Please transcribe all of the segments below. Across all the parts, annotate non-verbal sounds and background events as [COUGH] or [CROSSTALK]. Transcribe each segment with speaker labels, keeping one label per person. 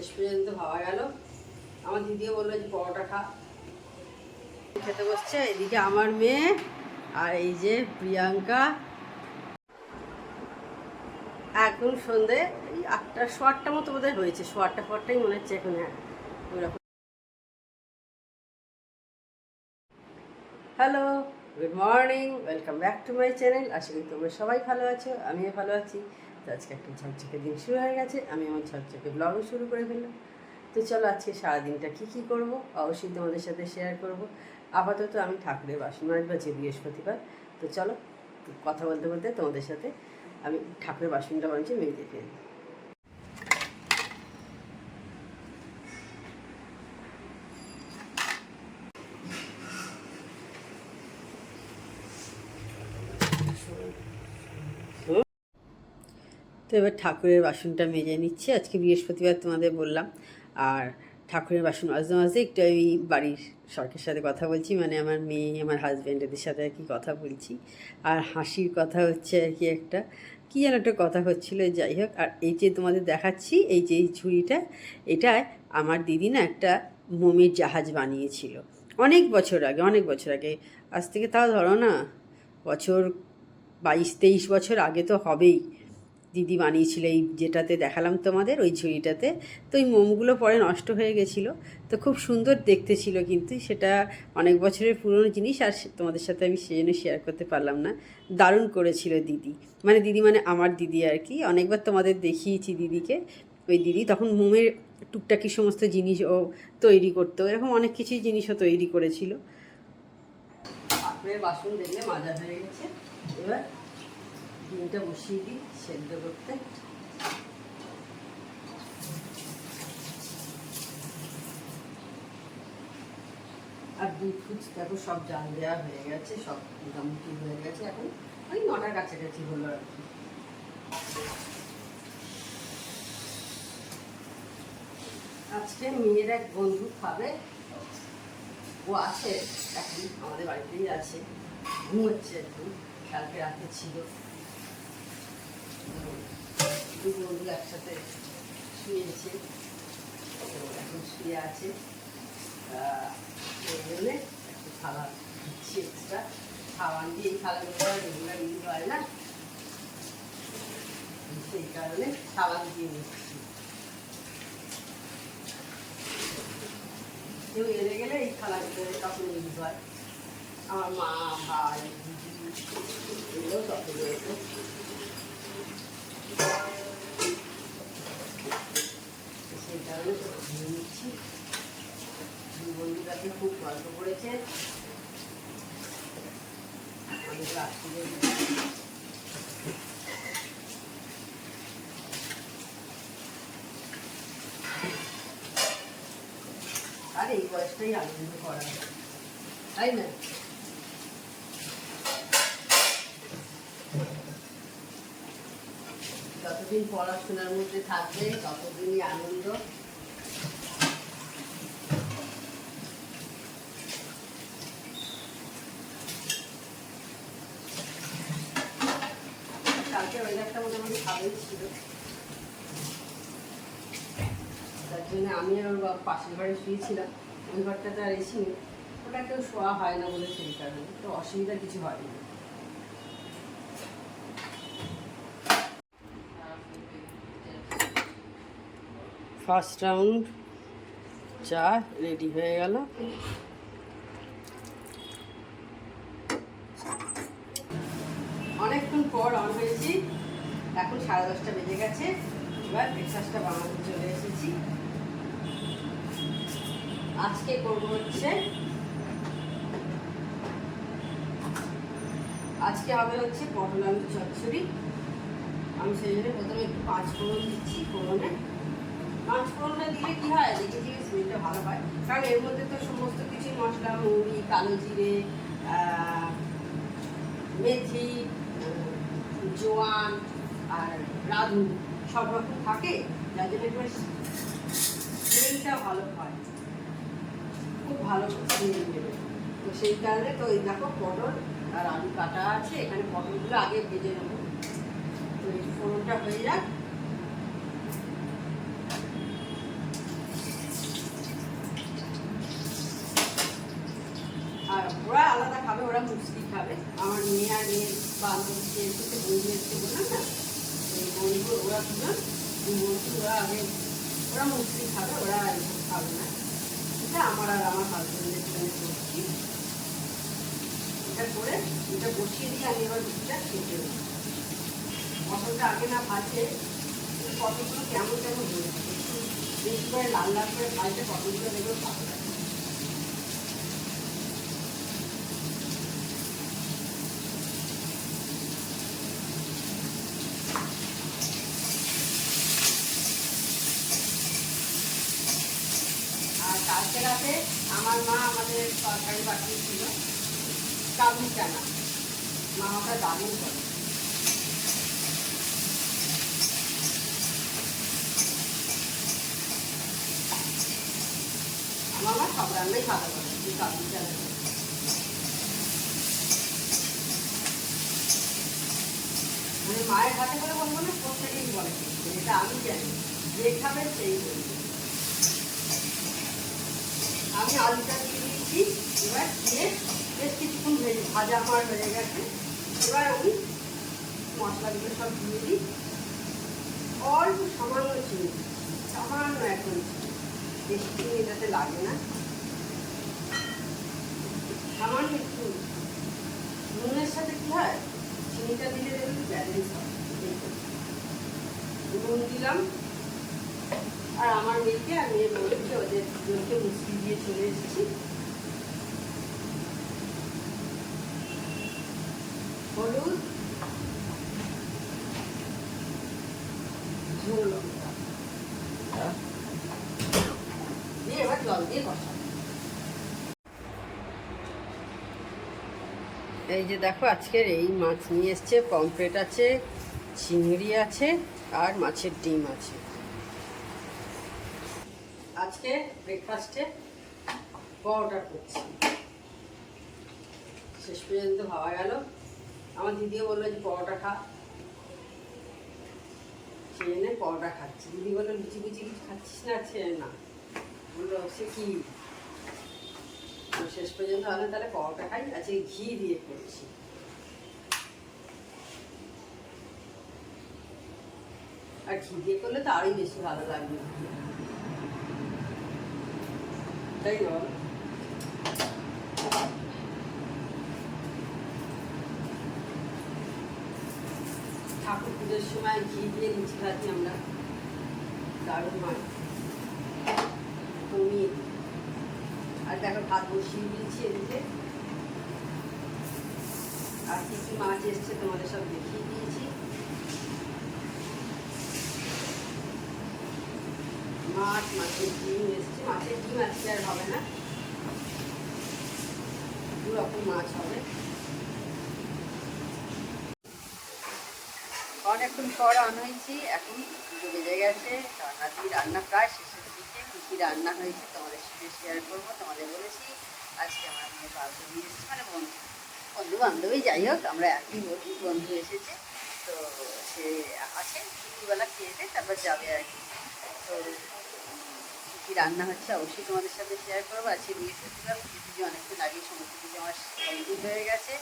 Speaker 1: শেষ পর্যন্ত ভাবা গেল। আমার দিদিও বলল যে পরোটা খা। খেতে বসছে, এদিকে আমার মেয়ে আর এই যে প্রিয়াঙ্কা। এখন সন্ধে এই আটটা আটটা মতো বোধহয় হয়েছে। আটটা পরটাই মনে হচ্ছে এখন হ্যাঁ hello, good morning, welcome back to my channel. আশা করি তোমরা সবাই ভালো আছো, আমিও ভালো আছি। তো আজকে একটা ঝকঝকে দিন শুরু হয়ে গেছে, আমি আমার ঝকঝকে ব্লগও শুরু করে ফেললাম। তো চলো আজকে সারাদিনটা কী কী করব, অবশ্যই তোমাদের সাথে শেয়ার করব। আপাতত আমি ঠাকুরের বাসন যে বৃহস্পতিবার। তো চলো, কথা বলতে বলতে তোমাদের সাথে আমি ঠাকুরের বাসনটা বানিয়েছি মেজে ফেলি তো এবার ঠাকুরের বাসনটা মেজে নিচ্ছি। আজকে বৃহস্পতিবার তোমাদের বললাম। আর ঠাকুরের বাসন মাঝে মাঝে একটু আমি বাড়ির সরকারের সাথে কথা বলছি মানে আমার মেয়ে, আমার হাজব্যান্ড এদের সাথে আর কি কথা বলছি। আর হাসির কথা হচ্ছে আর কি একটা। কী যেন একটা কথা হচ্ছিল, যাই হোক। আর এই যে তোমাদের দেখাচ্ছি, এই যে এই ঝুড়িটা, এটায় আমার দিদি না একটা মোমের জাহাজ বানিয়েছিল। অনেক বছর আগে, অনেক বছর আগে। আজ থেকে তাও ধরো না, বছর বাইশ, তেইশ বছর আগে তো হবেই। দিদি বানিয়েছিল এই যেটাতে দেখালাম তোমাদের, ওই ঝুড়িটাতে। তো ওই মোমগুলো পরে নষ্ট হয়ে গেছিল। তো খুব সুন্দর দেখতে ছিল কিন্তু সেটা অনেক বছরের পুরনো জিনিস আর তোমাদের সাথে আমি সেজন্য শেয়ার করতে পারলাম না। দারুণ করেছিল দিদি। মানে দিদি মানে আমার দিদি আর কি। অনেকবার তোমাদের দেখিয়েছি দিদিকে। ওই দিদি তখন মোমের টুকটাকি সমস্ত জিনিস ও তৈরি করতো। এরকম অনেক কিছুই জিনিসও তৈরি করেছিল। বাসন দেখলে মাজা হয়ে গেছে। এবার ডিমটা বসিয়ে দিই। সেদ্ধ করতে। আর দুধ ফুচ, দেখো সব জাল দেওয়া হয়ে গেছে, সব মোটামুটি হয়ে গেছে। এখন ওই নটার কাছাকাছি হলো আর কি। আজকে মেয়ের এক বন্ধু খাবে। ও আছে, এখন আমাদের বাড়িতেই আছে। ঘুমোচ্ছে একটু কালকে রাতে ছিল। একসাথে শুয়েছে। এখন শুয়ে আছে। একটু খাবার দিচ্ছি এক্সট্রা খাওয়ান দিয়ে এই খাবারগুলো রেগুলার না। সেই কারণে খাবার দিয়ে নিচ্ছি। কেউ এলে গেলে এই খানাগুলো তখন ইউজ হয়। আমার মা, ভাই, দিদি, এগুলো তখন এরকম কারণে তো নিচ্ছি কাছে খুব গল্প করেছে অনেক রাত্রিরে আর এই বয়সটাই আনন্দ করা। তাই না যতদিন পড়াশোনার মধ্যে থাকবে, ততদিনই আনন্দ কালকে ওয়েদারটা মোটামুটি ভালোই ছিল। তার জন্য আমি আর ওর পাশের ঘরে শুয়েছিলাম। ওই ঘরটাতে আর এসি নেই। ওটা কেউ শোয়া হয় না বলে সেই কারণে। তো অসুবিধা কিছু হয়নি। ফার্স্ট রাউন্ড চা রেডি হয়ে গেল অনেকক্ষণ পর অন হয়েছি এখন সাড়ে দশটা বেজে গেছে। এবার ব্রেকফাস্টটা বানাতে চলে এসেছি। আজকে করব হচ্ছে, আজকে হবে হচ্ছে পটল আলু চচ্চড়ি। আমি সেই জন্য প্রথমে একটু পাঁচ ফোড়ন দিচ্ছি, ফোড়নে। পাঁচ ফোড়নটা দিলে কী হয়? দেখেছি স্মেলটা ভালো হয়। কারণ এর মধ্যে তো সমস্ত কিছু মশলা মৌরি কালো জিরে মেথি জোয়ান আর রাধু সব রকম থাকে যাতে জন্য একবার তেলটা ভালো হয়। খুব ভালো তেল দেবে তো সেই কারণে তো এই দেখো পটল আর আলু কাটা আছে, এখানে পটলগুলো আগে ভেজে নেব। তো এই ফোড়নটা হয়ে যাক। আর ওরা আলাদা খাবে, ওরা মুসলি খাবে। আমার মেয়ে আর মেয়ে বান্ধবী বন্ধু এসে বললাম না? ওরা ওরা আগে ওরা খাবে ওরা খাবে না এটা আমার আর আমার হাজবেন্ডের জন্য করছি এটা করে এটা বসিয়ে দিয়ে আমি এবার রুটিটা খেতে পটলটা আগে না ভাজে পটলগুলো কেমন কেমন হয়ে একটু বেশি করে লাল লাল করে ভাজলে পটলগুলো দেখবেও কালকে রাতে আমার মা আমাদের তরকারি পাঠিয়েছিল কাবলি চানা মা ওটা দারুণ করে। আমার মা সব রান্নাই ভালো করে কাবলি চানা মানে মায়ের হাতে করে বলব না, প্রত্যেকেই বলে, এটা আমি জানি, যে খাবে সেই বলবে আমি আলুটা দিয়ে দিয়েছি। এবার দিয়ে বেশ কিছুক্ষণ ভেজে ভাজা আমার হয়ে গেছে। এবার আমি মশলাগুলো সব দিয়ে দিই। অল্প সামান্য চিনি। সামান্য এখন বেশি চিনি এটাতে লাগে না। সামান্য একটু নুনের সাথে কি হয়? চিনিটা দিলে দেখবেন ব্যালেন্স হয়। নুন দিলাম। আর আমার মেয়েকে আর মেয়ের বউকে ওদের দুজনকে মুসলি দিয়ে চলে এসেছি। হলুদ ঝোল লঙ্কা। দিয়ে এবার জল দিয়ে কষা। এই যে দেখো আজকের এই মাছ নিয়ে এসছে পমফ্রেট আছে চিংড়ি আছে আর মাছের ডিম আছে। আজকে ব্রেকফাস্টে পরোটা করছি। শেষ পর্যন্ত ভাবা গেল। আমার দিদিও বলল যে, পরোটা খা। সেই জন্য পরোটা খাচ্ছি। দিদি বলল, লুচি লুচি কিছু খাচ্ছিস না? ছেড়ে না। বলল, সে কি? শেষ পর্যন্ত আমি তাহলে পরোটা খাই। আজকে ঘি দিয়ে করছি। আর ঘি দিয়ে করলে তো আরোই বেশি ভালো লাগবে? ঠাকুর পুজোর সময় ঘি দিয়ে লুচি খাচ্ছি আমরা। দারুণ হয়। কমিয়ে। আর দেখো ভাত বসিয়ে দিয়েছি এদিকে। আর কি কি মাছ এসছে তোমাদের সব দেখিয়ে মাছ মাছের ডিম এসছে। মাছের ডিম আজকে আর হবে না। দু রকম মাছ হবে। অনেকক্ষণ পর রান্না হয়েছি। এখন দুটো বেজে গেছে। রান্না রান্না প্রায় শেষের দিকে। কী কী রান্না হয়েছে তোমাদের সাথে শেয়ার করব, তোমাদের বলেছি। আজকে আমার মেয়ে বান্ধবী এসেছে মানে বন্ধু বন্ধু বান্ধবী যাই হোক, আমরা একই বলি বন্ধু এসেছে। তো সে আছে, দুপুরবেলা খেয়েছে তারপর যাবে আর কি। তো কী রান্না হচ্ছে অবশ্যই তোমাদের সাথে শেয়ার করব। আজকে বৃহস্পতিবার পুজো অনেকদিন আগে সমস্ত পুজো আমার কমপ্লিট হয়ে গেছে।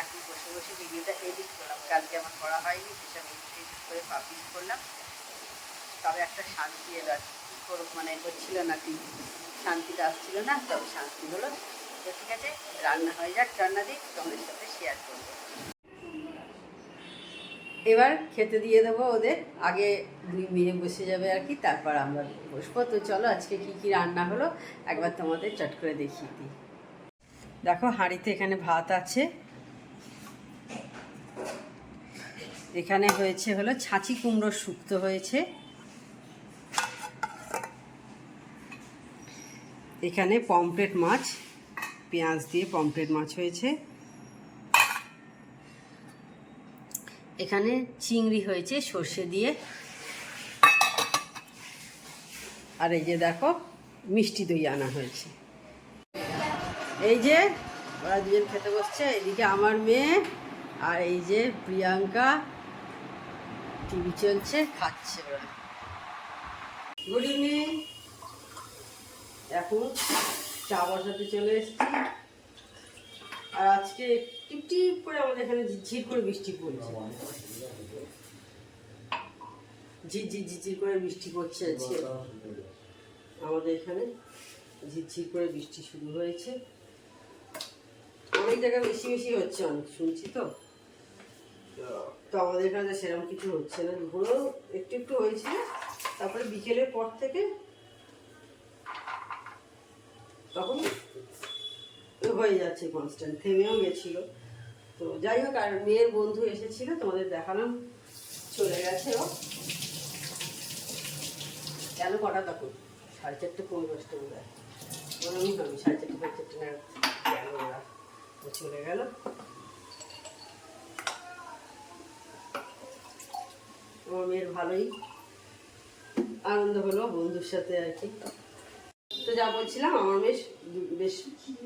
Speaker 1: এখন বসে বসে ভিডিওটা এডিট করলাম। কালকে আমার করা হয়নি, সেসব এডিট এডিট করে পাবলিশ করলাম। তবে একটা শান্তি এলো আর কি। কী করব মানে হচ্ছিল না কি? শান্তিটা আসছিল না, তবে শান্তি হলো। তো ঠিক আছে, রান্না হয়ে যাক, রান্না দিই তোমাদের সাথে শেয়ার করব। এবার খেতে দিয়ে দেবো ওদের। আগে দুই মেয়ে বসে যাবে আর কি, তারপর আমরা বসবো। তো চলো আজকে কি কি রান্না হলো, একবার তোমাদের চট করে দেখিয়ে দিই। দেখো হাঁড়িতে এখানে ভাত আছে। এখানে হয়েছে হলো ছাঁচি কুমড়ো শুক্তো হয়েছে। এখানে পমফ্রেট মাছ, পেঁয়াজ দিয়ে পমফ্রেট মাছ হয়েছে। এখানে চিংড়ি হয়েছে, সর্ষে দিয়ে। আর এই যে দেখো, মিষ্টি দই আনা হয়েছে। এই যে ওরা দুজন খেতে বসছে, এদিকে আমার মেয়ে আর এই যে প্রিয়াঙ্কা টিভি চলছে, খাচ্ছে ওরা। গুড ইভিনিং এখন চা বসাতে চলে এসেছি। আর আজকে টিপ টিপ করে আমাদের এখানে ঝির করে বৃষ্টি পড়ছে। ঝিরঝির ঝিরঝির করে বৃষ্টি পড়ছে আজকে। আমাদের এখানে ঝিরঝির করে বৃষ্টি শুরু হয়েছে। অনেক জায়গায় বেশি বেশি হচ্ছে অনেক, শুনছি তো? তো আমাদের এখানে সেরকম কিছু হচ্ছে না। দুপুরেও একটু একটু হয়েছিল তারপরে বিকেলের পর থেকে তখন হয়ে যাচ্ছে কনস্ট্যান্ট থেমেও গেছিল। তো যাই হোক, আর মেয়ের বন্ধু এসেছিল, তোমাদের দেখালাম। চলে গেছে ও। কেন কটা তখন? সাড়ে চারটে পনেরো দশটা বোধ হয় মনে আমি সাড়ে চারটে পাঁচ চারটে নাগাদ গেল ওরা ও চলে গেল। আমার মেয়ের ভালোই আনন্দ হলো বন্ধুর সাথে আর কি। যা বলছিলাম, আমার বেশ বেশ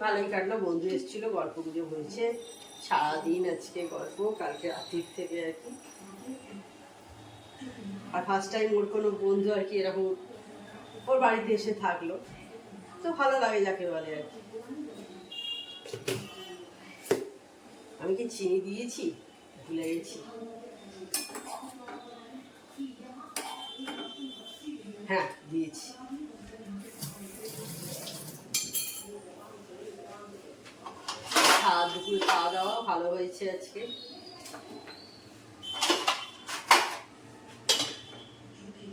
Speaker 1: ভালোই কাটলো। বন্ধু এসেছিল গল্প গুজব হয়েছে। সারাদিন আজকে গল্প, কালকে রাত্রির থেকে আর কি। আর ফার্স্ট টাইম ওর কোনো বন্ধু আর কি এরকম ওর বাড়িতে এসে থাকল। তো ভালো লাগে যাকে বলে আর কি। আমি কি চিনি দিয়েছি? ভুলে গেছি। হ্যাঁ দিয়েছি। খাওয়া দুপুরে খাওয়া দাওয়া ভালো হয়েছে আজকে।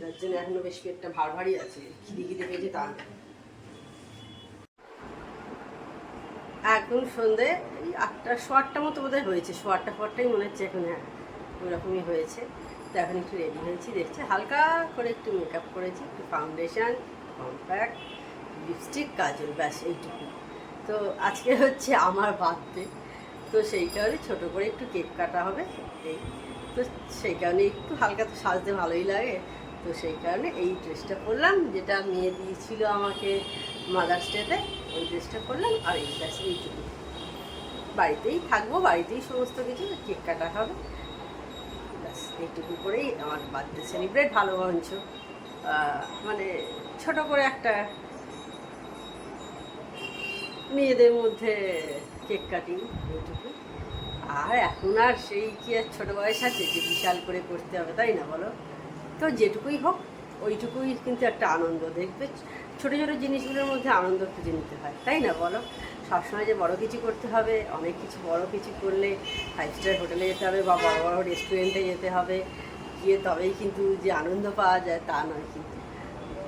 Speaker 1: যার জন্য এখনও বেশ পেটটা ভার ভারী আছে, খিদে খিদে পেয়েছে তা এখন সন্ধে, এই আটটা সোয়ারটা মতো বোধহয় হয়েছে সোয়ারটা ফোয়ারটাই মনে হচ্ছে এখন হ্যাঁ ওইরকমই হয়েছে। তো এখন একটু রেডি হয়েছি, দেখছি, হালকা করে একটু মেকআপ করেছি, একটু ফাউন্ডেশন কম্প্যাক্ট লিপস্টিক কাজল, ব্যাস এইটুকু তো আজকে হচ্ছে আমার বার্থডে। তো সেই কারণে ছোটো করে একটু কেক কাটা হবে এই। তো সেই কারণে একটু হালকা তো সাজতে ভালোই লাগে। তো সেই কারণে এই ড্রেসটা পরলাম, যেটা মেয়ে দিয়েছিল আমাকে মাদার্স ডেতে ওই ড্রেসটা পরলাম আর এই ড্রেস এইটুকু বাড়িতেই থাকব, বাড়িতেই সমস্ত কিছু, কেক কাটা হবে। ব্যাস, এইটুকু করেই আমার বার্থডে সেলিব্রেট ভালো বঞ্চ মানে ছোট করে একটা মেয়েদের মধ্যে কেক কাটিং এইটুকু। আর এখন আর সেই কি আর ছোটো বয়স আছে যে বিশাল করে করতে হবে, তাই না বলো? তো যেটুকুই হোক, ওইটুকুই কিন্তু একটা আনন্দ, দেখবে ছোটো ছোটো জিনিসগুলোর মধ্যে আনন্দ খুঁজে নিতে হয়, তাই না বলো? সবসময় যে বড় কিছু করতে হবে, অনেক কিছু বড় কিছু করলে ফাইভ স্টার হোটেলে যেতে হবে বা বড় বড় রেস্টুরেন্টে যেতে হবে, গিয়ে তবেই কিন্তু যে আনন্দ পাওয়া যায় তা নয় কিন্তু।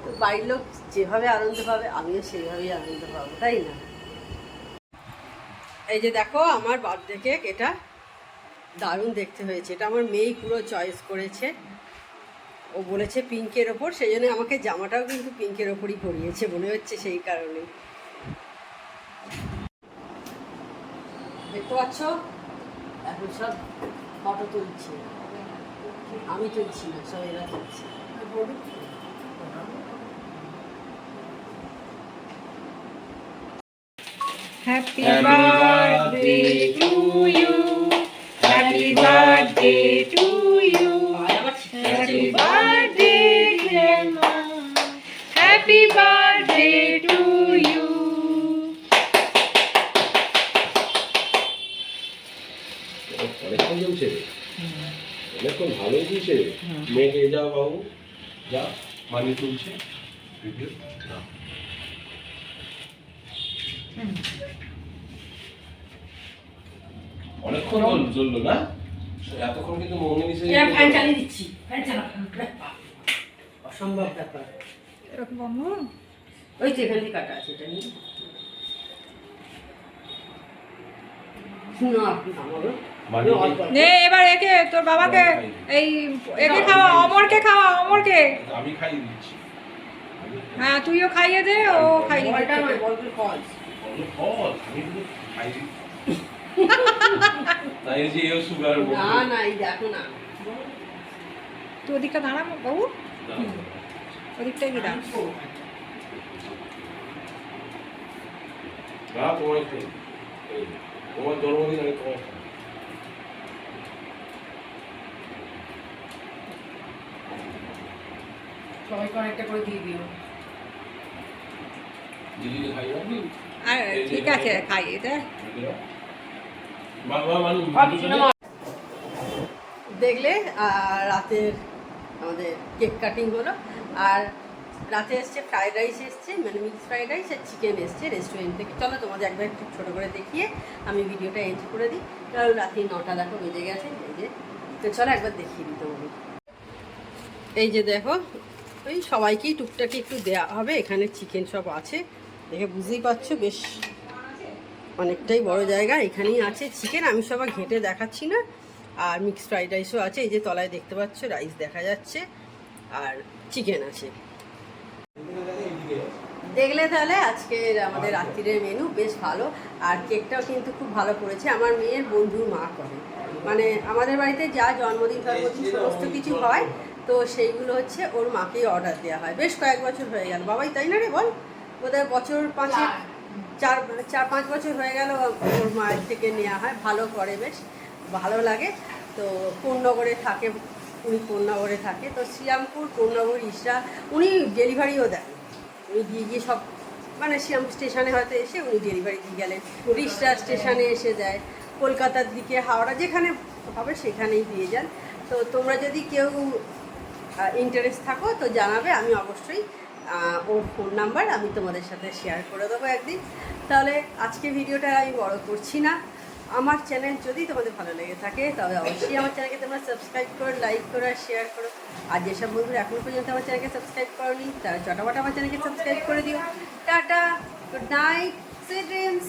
Speaker 1: তো বাড়ির লোক যেভাবে আনন্দ পাবে, আমিও সেইভাবেই আনন্দ পাবো, তাই না? এই যে দেখো, আমার বার্থডে কেক, এটা দারুণ দেখতে হয়েছে। এটা আমার মেয়েই পুরো চয়েস করেছে। ও বলেছে পিঙ্কের ওপর, সেই জন্য আমাকে জামাটাও কিন্তু পিঙ্কের ওপরই পরিয়েছে মনে হচ্ছে সেই কারণে। দেখতে পাচ্ছ? এখন সব ফটো তুলছে। আমি তুলছি না, সব এরা তুলছে।
Speaker 2: Happy birthday to you. Happy birthday to you. Happy birthday, Grandma. Happy birthday to you.
Speaker 3: অনেকক্ষণ চলছে অনেকক্ষণ ভালোই চলছে মেয়েকে যাও বাবু যা মানি তুলছে ভিডিও না অনেকক্ষণ চলল না? এতক্ষণ কিন্তু মনে নিচে
Speaker 1: ফ্যান চালিয়ে দিচ্ছি ফ্যান চালা অসম্ভব ব্যাপার। ওই থেকে কাটা আছে এটা নিয়ে।
Speaker 2: এবার একে তোর বাবাকে এই একে খাওয়া অমরকে খাওয়া অমরকে।
Speaker 3: আমি খাইয়ে দিচ্ছি।
Speaker 2: হ্যাঁ তুইও খাইয়ে দে ও খাইয়ে
Speaker 1: বলটা নয় বলটা ফলস
Speaker 3: ফল আমি কিন্তু খাই [LAUGHS] তাই যে এও সুগার
Speaker 1: না না এই দেখো না।
Speaker 2: তুই ওদিকটা দাঁড়া বাবু। ওদিকটাই কি দাঁড়া
Speaker 3: না তোমার তোমার জন্মদিন আমি তোমার
Speaker 1: সবাইকে অনেকটা করে দিয়ে দিও।
Speaker 2: আর ঠিক আছে
Speaker 3: বাবা মানে
Speaker 1: দেখলে আর রাতের আমাদের কেক কাটিং হলো আর রাতে এসছে ফ্রাইড রাইস এসছে মানে মিক্স ফ্রাইড রাইস আর চিকেন এসছে রেস্টুরেন্ট থেকে। চলো তোমাদের একবার একটু ছোটো করে দেখিয়ে আমি ভিডিওটা এন্ড করে দিই। কারণ রাতে নটা দেখো বেজে গেছে এই যে। তো চলো একবার দেখিয়ে দিই তোমাদের। এই যে দেখো ওই সবাইকেই টুকটাকি একটু দেওয়া হবে এখানে চিকেন সব আছে। দেখে বুঝতেই পারছ বেশ অনেকটাই বড় জায়গা, এখানেই আছে চিকেন আমি সবাই ঘেঁটে দেখাচ্ছি না। আর মিক্স ফ্রাইড রাইসও আছে, এই যে তলায় দেখতে পাচ্ছ রাইস দেখা যাচ্ছে, আর চিকেন আছে। দেখলে তাহলে আজকের আমাদের রাত্রিরের মেনু বেশ ভালো, আর কেকটাও কিন্তু খুব ভালো করেছে। আমার মেয়ের বন্ধুর মা করে। মানে আমাদের বাড়িতে যা জন্মদিন জন্মদিন সমস্ত কিছু হয়, তো সেইগুলো হচ্ছে ওর মাকেই অর্ডার দেওয়া হয়। বেশ কয়েক বছর হয়ে গেল। বাবাই, তাই না রে বল? বোধহয় বছর পাঁচেক চার চার পাঁচ বছর হয়ে গেল ওর মায়ের থেকে নেওয়া হয়, ভালো করে বেশ, ভালো লাগে। তো পূর্ণগরে থাকে, উনি পূর্ণগরে থাকে। তো শ্রীরামপুর পূর্ণগর ইসরা, উনি ডেলিভারিও দেন। উনি দিয়ে গিয়ে সব মানে শ্রীরাম স্টেশনে হয়তো এসে উনি ডেলিভারি দিয়ে গেলেন। রিসরা স্টেশনে এসে যায়, কলকাতার দিকে, হাওড়া, যেখানে হবে সেখানেই দিয়ে যান। তো তোমরা যদি কেউ ইন্টারেস্ট থাকো, তো জানাবে, আমি অবশ্যই ওর ফোন নাম্বার আমি তোমাদের সাথে শেয়ার করে দেবো একদিন। তাহলে আজকে ভিডিওটা আমি বড় করছি না। আমার চ্যানেল যদি তোমাদের ভালো লেগে থাকে তবে অবশ্যই আমার চ্যানেলকে তোমরা সাবস্ক্রাইব করো লাইক করো আর শেয়ার করো। আর যেসব বন্ধুরা এখনও পর্যন্ত আমার চ্যানেলকে সাবস্ক্রাইব করোনি, তারা চটাপট আমার চ্যানেলকে সাবস্ক্রাইব করে দিও। Tata good night see dreams